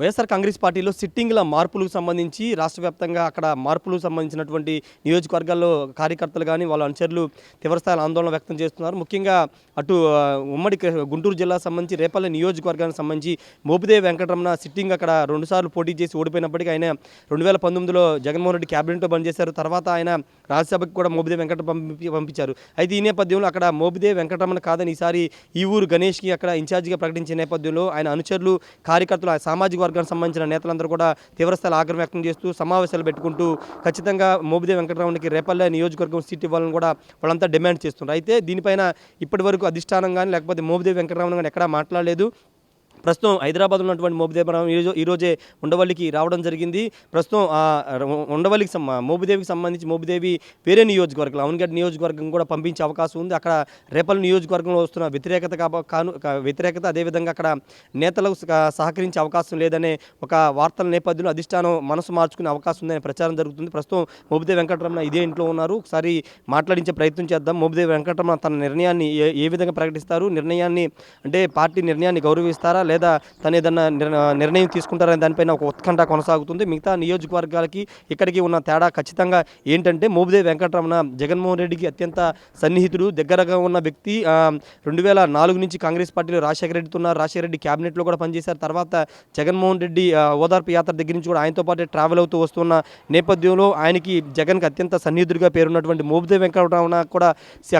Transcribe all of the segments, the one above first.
వైఎస్ఆర్ కాంగ్రెస్ పార్టీలో సిట్టింగ్ల మార్పులకు సంబంధించి రాష్ట్ర వ్యాప్తంగా అక్కడ మార్పులకు సంబంధించినటువంటి నియోజకవర్గాల్లో కార్యకర్తలు కానీ వాళ్ళ అనుచరులు తీవ్రస్థాయిలో ఆందోళన వ్యక్తం చేస్తున్నారు. ముఖ్యంగా అటు ఉమ్మడి గుంటూరు జిల్లా సంబంధించి రేపల్లె నియోజకవర్గానికి సంబంధించి మోపిదేవి వెంకటరమణ సిట్టింగ్ అక్కడ రెండుసార్లు పోటీ చేసి ఓడిపోయినప్పటికీ ఆయన రెండు వేల పంతొమ్మిదిలో జగన్మోహన్ రెడ్డి క్యాబినెట్లో పనిచేశారు. తర్వాత ఆయన రాజ్యసభకు కూడా మోపిదేవి వెంకట పంపించారు. అయితే ఈ నేపథ్యంలో అక్కడ మోపిదేవి వెంకటరమణ కాదని ఈసారి ఈ ఊరు గణేష్కి అక్కడ ఇన్ఛార్జిగా ప్రకటించే నేపథ్యంలో ఆయన అనుచరులు కార్యకర్తలు ఆ సామాజిక వర్గానికి సంబంధించిన నేతలందరూ కూడా తీవ్రస్థాయి ఆగ్రహం వ్యక్తం చేస్తూ సమావేశాలు పెట్టుకుంటూ ఖచ్చితంగా మోబిదే వెంకటరమణకి రేపల్లె నియోజకవర్గం సీట్ ఇవ్వాలని కూడా వాళ్ళంతా డిమాండ్ చేస్తున్నారు. అయితే దీనిపైన ఇప్పటి వరకు అధిష్టానం కానీ లేకపోతే మోబిదే వెంకటరమణ కానీ ఎక్కడా మాట్లాడలేదు. ప్రస్తుతం హైదరాబాద్లో ఉన్నటువంటి మోబిదేవరావు ఈరోజు ఈరోజే ఉండవల్లికి రావడం జరిగింది. ప్రస్తుతం ఆ ఉండవల్లికి సంబ మోబిదేవికి సంబంధించి మోబిదేవి వేరే నియోజకవర్గం అవునగడ్డ నియోజకవర్గం కూడా పంపించే అవకాశం ఉంది. అక్కడ రేపల నియోజకవర్గంలో వస్తున్న వ్యతిరేకత కాను వ్యతిరేకత అదేవిధంగా అక్కడ నేతలకు సహ- సహకరించే అవకాశం లేదనే ఒక వార్తల నేపథ్యంలో అధిష్టానం మనసు మార్చుకునే అవకాశం ఉందనే ప్రచారం జరుగుతుంది. ప్రస్తుతం మోబిదేవి వెంకటరమణ ఇదే ఇంట్లో ఉన్నారు. ఒకసారి మాట్లాడించే ప్రయత్నం చేద్దాం. మోబిదేవి వెంకటరమణ తన నిర్ణయాన్ని ఏ ఏ విధంగా ప్రకటిస్తారు? నిర్ణయాన్ని అంటే పార్టీ నిర్ణయాన్ని గౌరవిస్తారా? లేదా తను ఏదన్నా నిర్ణయం తీసుకుంటారనే దానిపైన ఒక ఉత్కంఠ కొనసాగుతుంది. మిగతా నియోజకవర్గాలకి ఇక్కడికి ఉన్న తేడా ఖచ్చితంగా ఏంటంటే మోబిదేవి వెంకటరమణ జగన్మోహన్ రెడ్డికి అత్యంత సన్నిహితుడు. దగ్గరగా ఉన్న వ్యక్తి రెండు వేల నాలుగు నుంచి కాంగ్రెస్ పార్టీలో రాజశేఖర రెడ్డితో ఉన్నారు. రాజశేఖర రెడ్డి క్యాబినెట్లో కూడా పనిచేశారు. తర్వాత జగన్మోహన్ రెడ్డి ఓదార్పు యాత్ర దగ్గర నుంచి కూడా ఆయనతో పాటు ట్రావెల్ అవుతూ వస్తున్న నేపథ్యంలో ఆయనకి జగన్కి అత్యంత సన్నిహితుడిగా పేరున్నటువంటి మోబిదేవి వెంకటరమణ కూడా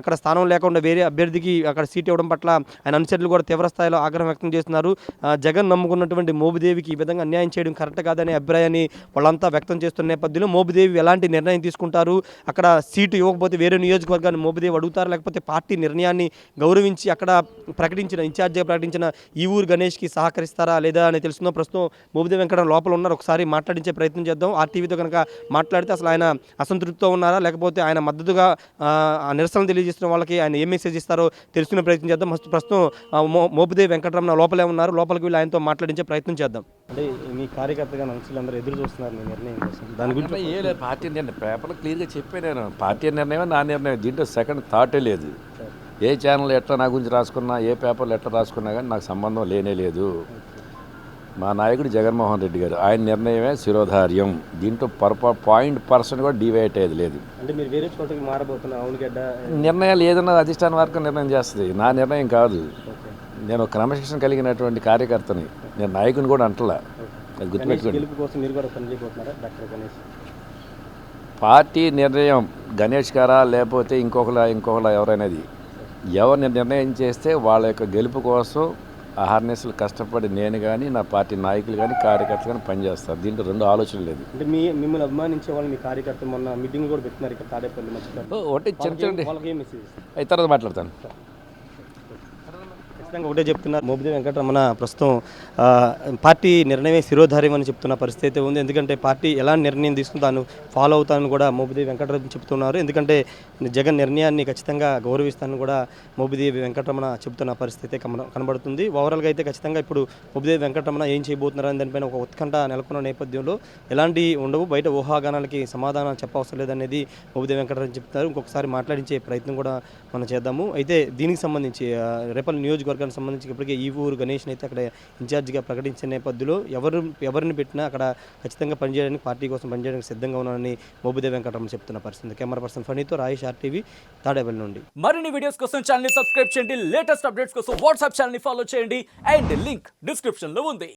అక్కడ స్థానం లేకుండా వేరే అభ్యర్థికి అక్కడ సీట్ ఇవ్వడం పట్ల ఆయన అనుచరులు కూడా తీవ్ర స్థాయిలో ఆగ్రహం వ్యక్తం చేస్తున్నారు. జగన్ నమ్ముకున్నటువంటి మోబిదేవికి ఈ విధంగా అన్యాయం చేయడం కరెక్ట్ కాదనే అభిప్రాయాన్ని వాళ్ళంతా వ్యక్తం చేస్తున్న నేపథ్యంలో మోబిదేవి ఎలాంటి నిర్ణయం తీసుకుంటారు? అక్కడ సీటు ఇవ్వకపోతే వేరే నియోజకవర్గాన్ని మోబిదేవి అడుగుతారు? లేకపోతే పార్టీ నిర్ణయాన్ని గౌరవించి అక్కడ ప్రకటించిన ఇన్ఛార్జిగా ప్రకటించిన ఈ ఊరు గణేష్కి సహకరిస్తారా లేదా అని తెలుసుకుందాం ప్రస్తుతం మోబిదేవి వెంకట లోపల ఉన్నారు. ఒకసారి మాట్లాడించే ప్రయత్నం చేద్దాం. ఆర్టీవీతో కనుక మాట్లాడితే అసలు ఆయన అసంతృప్తితో ఉన్నారా? లేకపోతే ఆయన మద్దతుగా ఆ, నిరసన తెలియజేస్తున్న వాళ్ళకి ఆయన ఏ మెసేజ్ ఇస్తారో తెలుసుకునే ప్రయత్నం చేద్దాం. ప్రస్తుతం ఆ, మోపిదేవి వెంకటరమణ లోపలే ఉన్నారు. లోపలికి వెళ్ళి ఆయనతో మాట్లాడించే ప్రయత్నం చేద్దాం. అంటే మీ కార్యకర్తగా అందరూ ఎదురు చూస్తున్నారు మీ నిర్ణయం కోసం. దాని నిర్ణయం ఏ లేదు పార్టీ నిర్ణయం పేపర్లో క్లియర్గా చెప్పాను నేను. పార్టీ నిర్ణయమే నా నిర్ణయం దీంట్లో సెకండ్ థాటే లేదు. ఏ ఛానల్ ఎట్లా నా గురించి రాసుకున్నా ఏ పేపర్లు ఎట్లా రాసుకున్నా కానీ నాకు సంబంధం లేనే లేదు. మా నాయకుడు జగన్మోహన్ రెడ్డి గారు ఆయన నిర్ణయమే శిరోధార్యం. దీంట్లో పర్ప పాయింట్ పర్సెంట్ కూడా డివైట్ అయ్యేది లేదు. అంటే మీరు వేరే చోటకి మారబోతున్నారు అవునుగడ్డ నిర్ణయాలు ఏదన్నా అధిష్టాన వర్గం నిర్ణయం చేస్తుంది. నా నిర్ణయం కాదు. నేను క్రమశిక్షణ కలిగినటువంటి కార్యకర్తని నేను నాయకుని కూడా అంటలా. అది గుర్తుపెట్టుకోండి. గెలుపు కోసం మీరు కూడా పనిచేయబోతున్నారా డాక్టర్ గణేష్? పార్టీ నిర్ణయం గణేష్ గారా లేకపోతే ఇంకొకలా ఇంకొకలా ఎవరైనది? ఎవరిని నిర్ణయం చేస్తే వాళ్ళ యొక్క గెలుపు కోసం అహర్నిశలు కష్టపడి నేను కానీ నా పార్టీ నాయకులు కానీ కార్యకర్తలు కానీ పనిచేస్తారు. దీంట్లో రెండు ఆలోచన లేదు. అంటే మీ మిమ్మల్ని అభిమానించే వాళ్ళు మీ కార్యకర్తలు మొన్న మీటింగ్ కూడా పెట్టినారు ఇక్కడ తాడేపల్లి ఒకటి చిన్న చిన్న తర్వాత మాట్లాడతాను. ఖచ్చితంగా ఒకటే చెప్తున్నారు. మోబిదేవి వెంకటరమణ ప్రస్తుతం పార్టీ నిర్ణయమే శిరోధార్యం అని చెప్తున్న పరిస్థితి అయితే ఉంది. ఎందుకంటే పార్టీ ఎలా నిర్ణయం తీసుకుని తాను ఫాలో అవుతానని కూడా మోబిదేవి వెంకటరమణ చెప్తున్నారు. ఎందుకంటే జగన్ నిర్ణయాన్ని ఖచ్చితంగా గౌరవిస్తానని కూడా మోబిదేవి వెంకటరమణ చెప్తున్న పరిస్థితి కనబడుతుంది. ఓవరాల్గా అయితే ఖచ్చితంగా ఇప్పుడు మోబిదేవి వెంకటరమణ ఏం చేయబోతున్నారు అని దానిపైన ఒక ఉత్కంఠ నెలకొన్న నేపథ్యంలో ఎలాంటి ఉండవు బయట ఊహాగానాలకి సమాధానం చెప్పవసరం లేదనేది మోబిదేవి వెంకటరమణ చెప్తారు ఇంకొకసారి మాట్లాడించే ప్రయత్నం కూడా మనం చేద్దాము. అయితే దీనికి సంబంధించి రేపటి నియోజకవర్గం నియోజకవర్గానికి సంబంధించి ఇప్పటికే ఈ ఊరు గణేష్ని అయితే అక్కడ ఇన్ఛార్జిగా ప్రకటించిన నేపథ్యంలో ఎవరు ఎవరిని పెట్టినా అక్కడ ఖచ్చితంగా పనిచేయడానికి పార్టీ కోసం పనిచేయడానికి సిద్ధంగా ఉన్నానని మోబుదేవ్ వెంకటరమణ చెప్తున్న పరిస్థితి కెమెరా పర్సన్ ఫనీతో రాయేష్ ఆర్టీవీ తాడేపల్లి నుండి. మరిన్ని వీడియోస్ కోసం ఛానల్ సబ్స్క్రైబ్ చేయండి. లేటెస్ట్ అప్డేట్స్ కోసం వాట్సాప్ ఛానల్ ఫాలో చేయండి. అండ్ లింక్ డిస్క్రిప్షన్లో ఉంది.